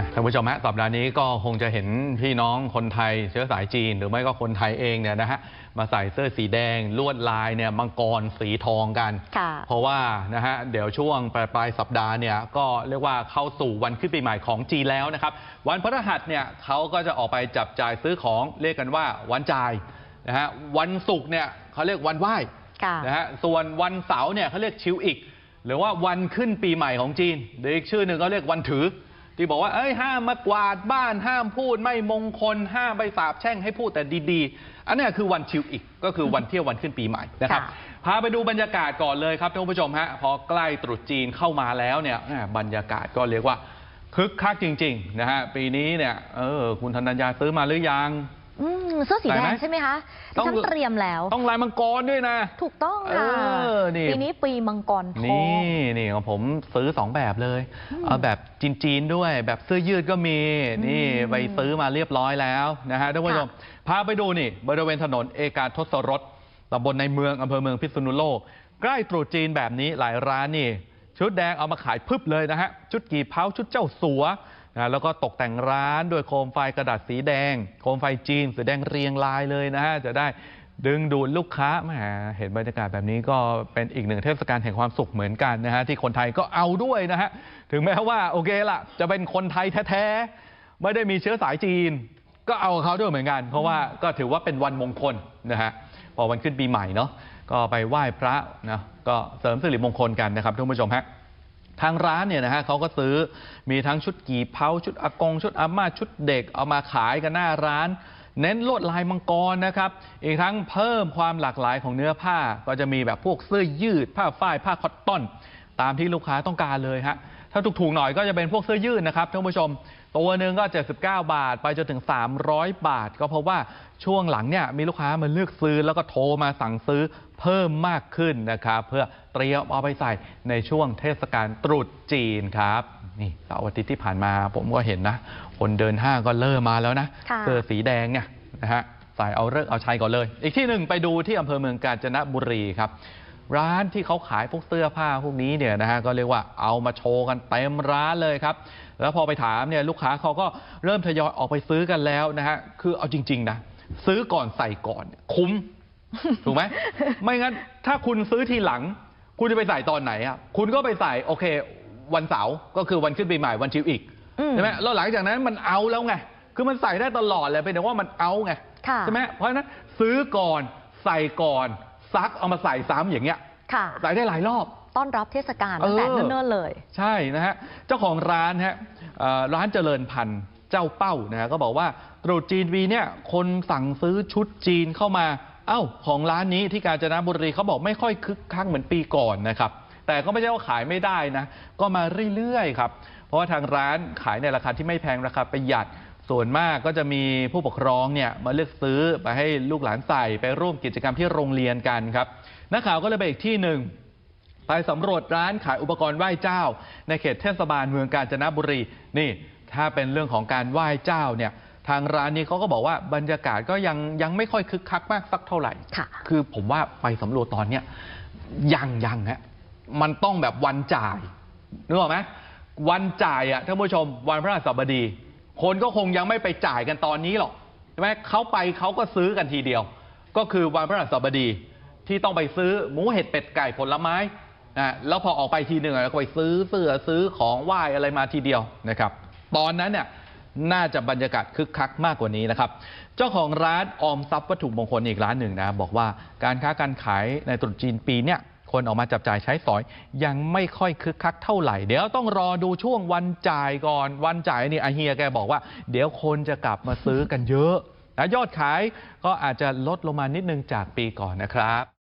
อะท่านผู้ชมฮะสัปดาห์นี้ก็คงจะเห็นพี่น้องคนไทยเชื้อสายจีน หรือไม่ก็คนไทยเองเนี่ยนะฮะมาใส่เสื้อสีแดงลวดลายเนี่ยมังกรสีทองกัน ค่ะเพราะว่านะฮะเดี๋ยวช่วงปลายปลายสัปดาห์เนี่ยก็เรียกว่าเข้าสู่วันขึ้นปีใหม่ของจีนแล้วนะครับ วันพฤหัสเนี่ยเขาก็จะออกไปจับจ่ายซื้อของเรียกกันว่าวันจ่ายนะฮะวันศุกร์เนี่ยเขาเรียกวันไหว้ค่ะ นะฮะส่วนวันเสาร์เนี่ยเขาเรียกชิวอีก หรือว่าวันขึ้นปีใหม่ของจีนหรืออีกชื่อหนึ่งเขาเรียกวันถือ ที่บอกว่าเอ้ยห้ามมากวาดบ้านห้ามพูดไม่มงคลห้ามไปสาบแช่งให้พูดแต่ดีๆ อันเนี้ยคือวันชิวอีกก็คือวันเที่ยววันขึ้นปีใหม่นะครับค่ะพาไปดูบรรยากาศก่อนเลยครับท่านผู้ชมฮะพอใกล้ตรุษจีนเข้ามาแล้วเนี่ยแหม่บรรยากาศก็เรียกว่าคึกคักจริงๆนะฮะปีนี้เนี่ยเออคุณธนัญญาซื้อมาหรือยัง อืมเสื้อสีใส่แดไหมงใช่ไหมคะต้องดิฉันเตรียมแล้ว ต้องลายมังกรด้วยนะ ถูกต้องค่ะเออนี่ ปีนี้ปีมังกรทอนี่ง นี่ของผมซื้อสองแบบเลยเอาแบบจีนๆด้วย แบบเสื้อยืดก็มีนี่ไปซื้อมาเรียบร้อยแล้วนะฮะท่านผู้ชมพาไปดูนี่ บริเวณถนนเอกาทศรสตำบลในเมืองอำเภอเมืองพิษณุโลก ใกล้ตรุษจีนแบบนี้หลายร้านนี่ ชุดแดงเอามาขายพึบเลยนะฮะ ชุดกี่เผาชุดเจ้าสัว นะแล้วก็ตกแต่งร้านด้วยโคมไฟกระดาษสีแดง โคมไฟจีนสีแดงเรียงรายเลยนะฮะจะได้ดึงดูดลูกค้าแหมเห็นบรรยากาศแบบนี้ก็เป็นอีกหนึ่งเทศกาลแห่งความสุขเหมือนกันนะฮะที่คนไทยก็เอาด้วยนะฮะถึงแม้ว่าโอเคละจะเป็นคนไทยแท้ๆไม่ได้มีเชื้อสายจีน ก็เอาเขาด้วยเหมือนกัน เพราะว่าก็ถือว่าเป็นวันมงคลนะฮะพอวันขึ้นปีใหม่เนาะก็ไปไหว้พระนะก็เสริมสิริมงคลกันนะครับท่านผู้ชมฮะ ทางร้านเนี่ยนะฮะเขาก็ซื้อมีทั้งชุดกี่เผาชุดอากง ชุดอาม่าชุดเด็กเอามาขายกันหน้าร้าน เน้นลวดลายมังกรนะครับ อีกทั้งเพิ่มความหลากหลายของเนื้อผ้า ก็จะมีแบบพวกเสื้อยืด ผ้าฝ้ายผ้าคอตตอน ตามที่ลูกค้าต้องการเลยฮะถ้าถูกๆหน่อยก็จะเป็นพวกเสื้อยืดนะครับท่านผู้ชม ตัวหนึ่งก็ 79 บาท ไปจนถึง 300 บาท ก็เพราะว่าช่วงหลังเนี่ยมีลูกค้ามาเลือกซื้อแล้วก็โทรมาสั่งซื้อเพิ่มมากขึ้นนะครับเพื่อเตรียมเอาไปใส่ในช่วงเทศกาลตรุษจีนครับนี่เสาร์อาทิตย์ที่ผ่านมาผมก็เห็นนะ คนเดินห้างก็เริ่มมาแล้วนะค่ะเสื้อสีแดงเนี่ยนะฮะใส่เอาเลิกษ์เอาชัยก่อนเลย อีกที่หนึ่งไปดูที่อำเภอเมืองกาญจนบุรีครับ ร้านที่เขาขายพวกเสื้อผ้าพวกนี้เนี่ยนะฮะก็เรียกว่าเอามาโชว์กันเต็มร้านเลยครับ แล้วพอไปถามเนี่ยลูกค้าเขาก็เริ่มทยอยออกไปซื้อกันแล้วนะฮะคือเอาจริง ๆ นะ ซื้อก่อนใส่ก่อนเนี่ยคุ้ม ถูกไหมไม่งั้นถ้าคุณซื้อทีหลัง คุณจะไปใส่ตอนไหนอะคุณก็ไปใส่โอเค วันเสาร์ก็คือวันขึ้นปีใหม่วันชิวอีกอืมใช่ไหมแล้วหลังจากนั้นมันเอาแล้วไงคือมันใส่ได้ตลอดเลยเป็นแต่ว่ามันเอาไงค่ะใช่ไหมเพราะฉะนั้นซื้อก่อนใส่ก่อน ซักเอามาใส่ซ้ำอย่างเงี้ยค่ะใส่ได้หลายรอบ ต้อนรับเทศกาลตั้งแต่เออเนิ่นๆเลย ใช่นะฮะเจ้าของร้านฮะเอ่อร้านเจริญพันธุ์เจ้าเป้านะฮะก็บอกว่าตรุษจีนวีเนี่ยคนสั่งซื้อชุดจีนเข้ามาเอ้าของร้านนี้ที่กาญจนบุรีเขาบอกไม่ค่อยคึกคักเหมือนปีก่อนนะครับแต่ก็ไม่ใช่ว่าขายไม่ได้นะก็มาเรื่อยๆครับเพราะว่าทางร้านขายในราคาที่ไม่แพงราคาประหยัด ส่วนมากก็จะมีผู้ปกครองเนี่ยมาเลือกซื้อไปให้ลูกหลานใส่ไปร่วมกิจกรรมที่โรงเรียนกันครับนักข่าวก็เลยไปอีกที่หนึ่งไปสำรวจร้านขายอุปกรณ์ไหว้เจ้า ในเขตเทศบาลเมืองกาญจนบุรี นี่ถ้าเป็นเรื่องของการไหว้เจ้าเนี่ยทางร้านนี้เขาก็บอกว่าบรรยากาศก็ยังยังไม่ค่อยคึกคักมากสักเท่าไหร่ค่ะคือผมว่าไปสำรวจตอนเนี้ยยังยังฮะมันต้องแบบวันจ่ายนึกออกไหมวันจ่ายอะท่านผู้ชมวันพระราชบดี คนก็คงยังไม่ไปจ่ายกันตอนนี้หรอกใช่ไหมเขาไปเขาก็ซื้อกันทีเดียว ก็คือวันพระราชบดีที่ต้องไปซื้อหมูเห็ดเป็ดไก่ผลไม้นะแล้วพอออกไปทีหนึ่งก็ไปซื้อเสื้อซื้อของไหว้อะไรมาทีเดียวนะครับ ตอนนั้นเนี่ยน่าจะบรรยากาศคึกคักมากกว่านี้นะครับ เจ้าของร้านออมทรัพย์วัตถุมงคลอีกร้านหนึ่งนะบอกว่าการค้าการขายในตรุษจีนปีเนี่ย คนออกมาจับจ่ายใช้สอย ยังไม่ค่อยคึกคักเท่าไหร่ เดี๋ยวต้องรอดูช่วงวันจ่ายก่อน วันจ่ายนี่อาเฮียแกบอกว่า เดี๋ยวคนจะกลับมาซื้อกันเยอะนะยอดขายก็อาจจะลดลงมานิดนึงจากปีก่อนนะครับ